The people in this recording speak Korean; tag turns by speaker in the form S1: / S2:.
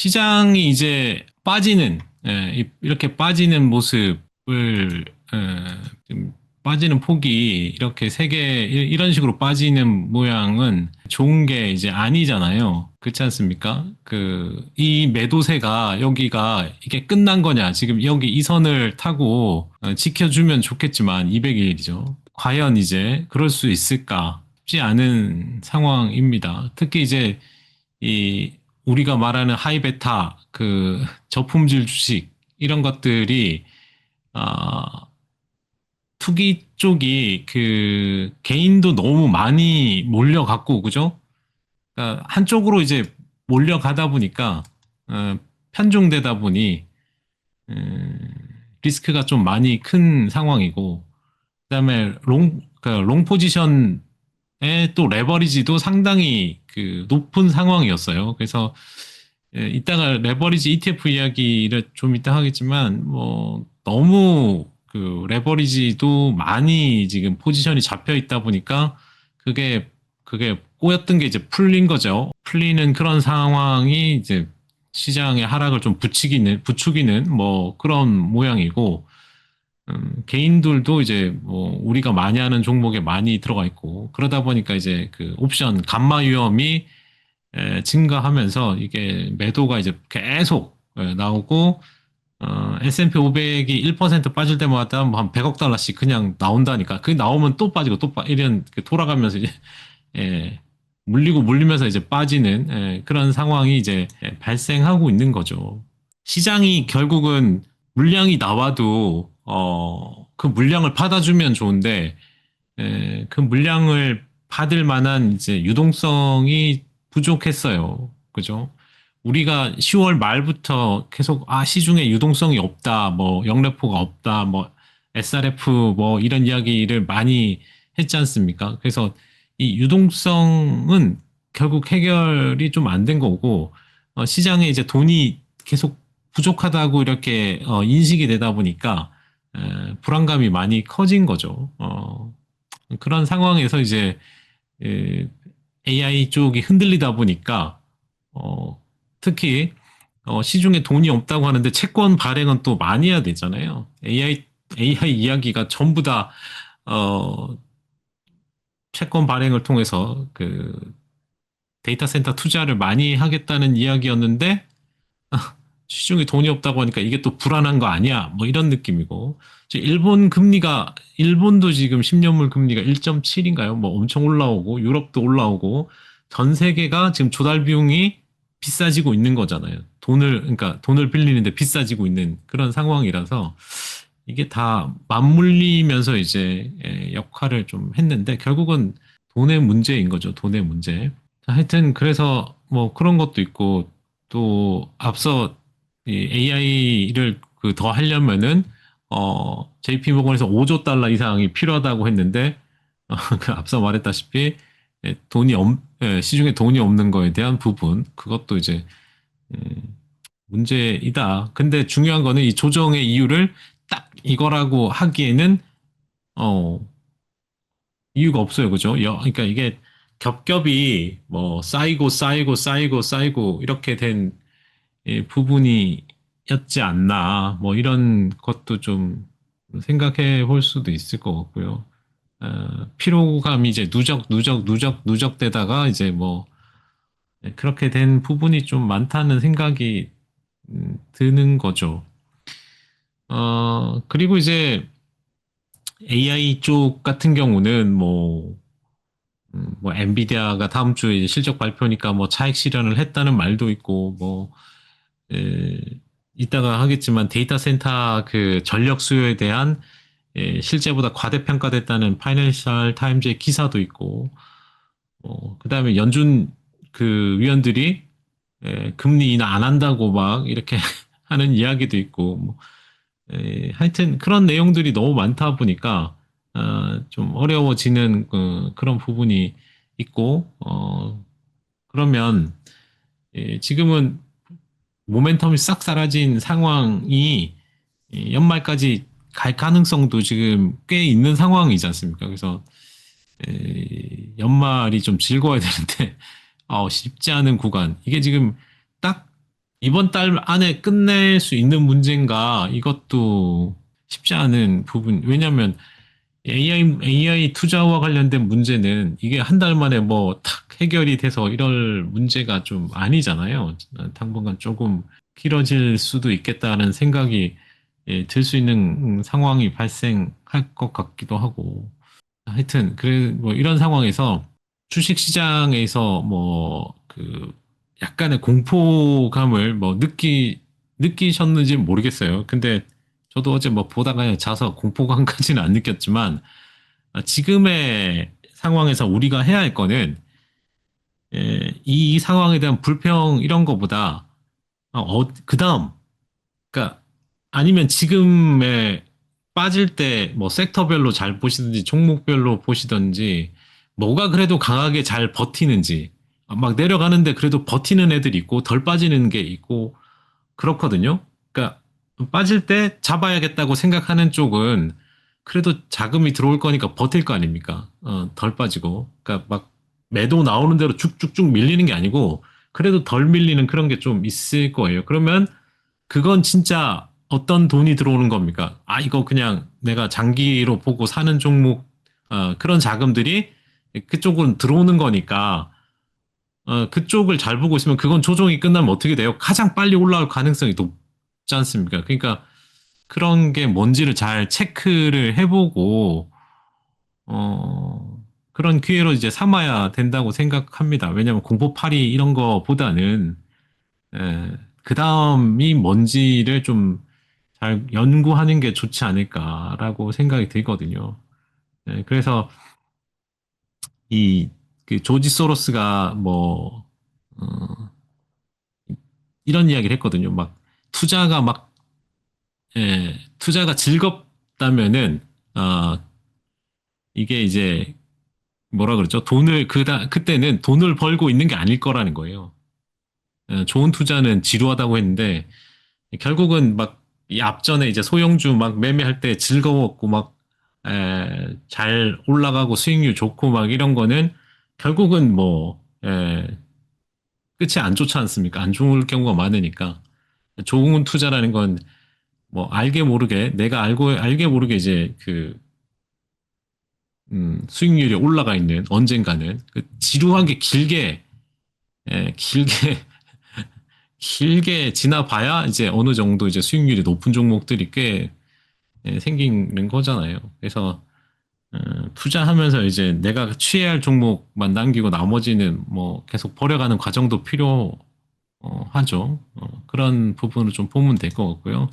S1: 시장이 이제 빠지는 예, 이- 이렇게 빠지는 모습을 예, 좀 빠지는 폭이 이렇게 이- 이런 식으로 빠지는 모양은 좋은 게 이제 아니잖아요. 그렇지 않습니까? 그 이 매도세가 여기가 이게 끝난 거냐? 지금 여기 이 선을 타고 어, 지켜주면 좋겠지만 200일이죠. 과연 이제 그럴 수 있을까? 쉽지 않은 상황입니다. 특히 이제 이 우리가 말하는 하이베타 그 저품질 주식 이런 것들이 아 투기 쪽이 그 개인도 너무 많이 몰려갔고 그죠? 그러니까 한쪽으로 이제 몰려가다 보니까 어, 편중되다 보니 음, 리스크가 좀 많이 큰 상황이고 그다음에 롱, 그러니까 롱 포지션에 또 레버리지도 상당히 그 높은 상황이었어요. 그래서 예, 이따가 레버리지 ETF 이야기를 좀 이따 하겠지만 뭐 너무 그 레버리지도 많이 지금 포지션이 잡혀 있다 보니까 그게 그게 꼬였던 게 이제 풀린 거죠. 풀리는 그런 상황이 이제 시장의 하락을 좀 부추기는 부추기는 뭐 그런 모양이고 음, 개인들도 이제 뭐 우리가 많이 하는 종목에 많이 들어가 있고 그러다 보니까 이제 그 옵션 감마 위험이 에, 증가하면서 이게 매도가 이제 계속 에, 나오고 어, S&P 500이 1% 빠질 때마다 뭐 한 100억 달러씩 그냥 나온다니까. 그 나오면 또 빠지고 또 빠, 이런 그 돌아가면서 이제 예, 물리고 물리면서 이제 빠지는 예, 그런 상황이 이제 예, 발생하고 있는 거죠. 시장이 결국은 물량이 나와도 어, 그 물량을 받아주면 좋은데 예, 그 물량을 받을 만한 이제 유동성이 부족했어요. 그죠? 우리가 10월 말부터 계속 아 시중에 유동성이 없다, 뭐 영래포가 없다, 뭐 SRF 뭐 이런 이야기를 많이 했지 않습니까? 그래서 이 유동성은 결국 해결이 좀 안 된 거고 어, 시장에 이제 돈이 계속 부족하다고 이렇게 어, 인식이 되다 보니까 에, 불안감이 많이 커진 거죠. 어, 그런 상황에서 이제 에, AI 쪽이 흔들리다 보니까 어, 특히 어, 시중에 돈이 없다고 하는데 채권 발행은 또 많이 해야 되잖아요. AI AI 이야기가 전부 다 어, 채권 발행을 통해서 그 데이터 센터 투자를 많이 하겠다는 이야기였는데 시중에 돈이 없다고 하니까 이게 또 불안한 거 아니야? 뭐 이런 느낌이고 일본 금리가 일본도 지금 10년물 금리가 1.7인가요? 뭐 엄청 올라오고 유럽도 올라오고 전 세계가 지금 조달 비용이 비싸지고 있는 거잖아요. 돈을 그러니까 돈을 빌리는데 비싸지고 있는 그런 상황이라서 이게 다 맞물리면서 이제 예, 역할을 좀 했는데 결국은 돈의 문제인 거죠. 돈의 문제. 자, 하여튼 그래서 뭐 그런 것도 있고 또 앞서 이 AI를 그 더 하려면은 어 JP 모건에서 5조 달러 이상이 필요하다고 했는데 어, 그 앞서 말했다시피 예, 돈이 없, 예, 시중에 돈이 없는 거에 대한 부분 그것도 이제 음, 문제이다. 근데 중요한 거는 이 조정의 이유를 딱 이거라고 하기에는 어 이유가 없어요, 그죠? 여, 그러니까 이게 겹겹이 뭐 쌓이고 쌓이고 쌓이고 쌓이고 이렇게 된이 부분이었지 않나 뭐 이런 것도 좀 생각해 볼 수도 있을 것 같고요. 어, 피로감이 이제 누적 누적 누적 누적되다가 이제 뭐 네, 그렇게 된 부분이 좀 많다는 생각이 음, 드는 거죠. 어, 그리고 이제 AI 쪽 같은 경우는 뭐, 음, 뭐, 엔비디아가 다음 주에 실적 발표니까 뭐 차익 실현을 했다는 말도 있고, 뭐, 에, 이따가 하겠지만 데이터 센터 그 전력 수요에 대한 예, 실제보다 과대평가됐다는 파이낸셜 타임즈의 기사도 있고, 어, 그 다음에 연준 그 위원들이 예, 금리 인하 안 한다고 막 이렇게 하는 이야기도 있고, 뭐, 에, 하여튼 그런 내용들이 너무 많다 보니까 어, 좀 어려워지는 그, 그런 부분이 있고, 어, 그러면 예, 지금은 모멘텀이 싹 사라진 상황이 이 연말까지 갈 가능성도 지금 꽤 있는 상황이지 않습니까? 그래서 에, 연말이 좀 즐거워야 되는데 어, 쉽지 않은 구간. 이게 지금 딱 이번 달 안에 끝낼 수 있는 문제인가 이것도 쉽지 않은 부분. 왜냐하면 AI AI 투자와 관련된 문제는 이게 한 달 만에 뭐 탁 해결이 돼서 이럴 문제가 좀 아니잖아요. 당분간 조금 길어질 수도 있겠다는 생각이 예, 들 수 있는 상황이 발생할 것 같기도 하고. 하여튼 그래 뭐 이런 상황에서 주식 시장에서 뭐 그 약간의 공포감을 뭐 느끼 느끼셨는지 모르겠어요. 근데 저도 어제 뭐 보다가 자서 공포감까지는 안 느꼈지만 아, 지금의 상황에서 우리가 해야 할 거는 예, 이 상황에 대한 불평 이런 거보다 어, 그 다음 그러니까 아니면 지금의 빠질 때 뭐 섹터별로 잘 보시든지 종목별로 보시든지 뭐가 그래도 강하게 잘 버티는지 막 내려가는데 그래도 버티는 애들이 있고 덜 빠지는 게 있고 그렇거든요. 그러니까 빠질 때 잡아야겠다고 생각하는 쪽은 그래도 자금이 들어올 거니까 버틸 거 아닙니까? 어, 덜 빠지고. 그러니까 막 매도 나오는 대로 쭉쭉쭉 밀리는 게 아니고 그래도 덜 밀리는 그런 게 좀 있을 거예요. 그러면 그건 진짜 어떤 돈이 들어오는 겁니까? 아, 이거 그냥 내가 장기로 보고 사는 종목, 어, 그런 자금들이 그쪽은 들어오는 거니까, 어, 그쪽을 잘 보고 있으면 그건 조정이 끝나면 어떻게 돼요? 가장 빨리 올라올 가능성이 높 지 않습니까? 그러니까 그런 게 뭔지를 잘 체크를 해보고, 어, 그런 기회로 이제 삼아야 된다고 생각합니다. 왜냐면 공포팔이 이런 거보다는, 에, 그 다음이 뭔지를 좀 잘 연구하는 게 좋지 않을까라고 생각이 들거든요. 네, 그래서 이 그 조지 소로스가 뭐 어, 이런 이야기를 했거든요. 막 투자가 막 예, 투자가 즐겁다면은 어, 이게 이제 뭐라 그러죠? 돈을 그다 그때는 돈을 벌고 있는 게 아닐 거라는 거예요. 예, 좋은 투자는 지루하다고 했는데 결국은 막 이 앞전에 이제 소형주 막 매매할 때 즐거웠고 막잘 올라가고 수익률 좋고 막 이런 거는 결국은 뭐 에, 끝이 안 좋지 않습니까? 안 좋을 경우가 많으니까 좋은 투자라는 건 뭐 알게 모르게 내가 알고 알게 모르게 이제 그 음, 수익률이 올라가 있는 언젠가는 그 지루하게 길게 에, 길게 길게 지나봐야 이제 어느 정도 이제 수익률이 높은 종목들이 꽤 예, 생기는 거잖아요. 그래서 어, 투자하면서 이제 내가 취해야 할 종목만 남기고 나머지는 뭐 계속 버려가는 과정도 필요 하죠. 어, 그런 부분을 좀 보면 될 것 같고요.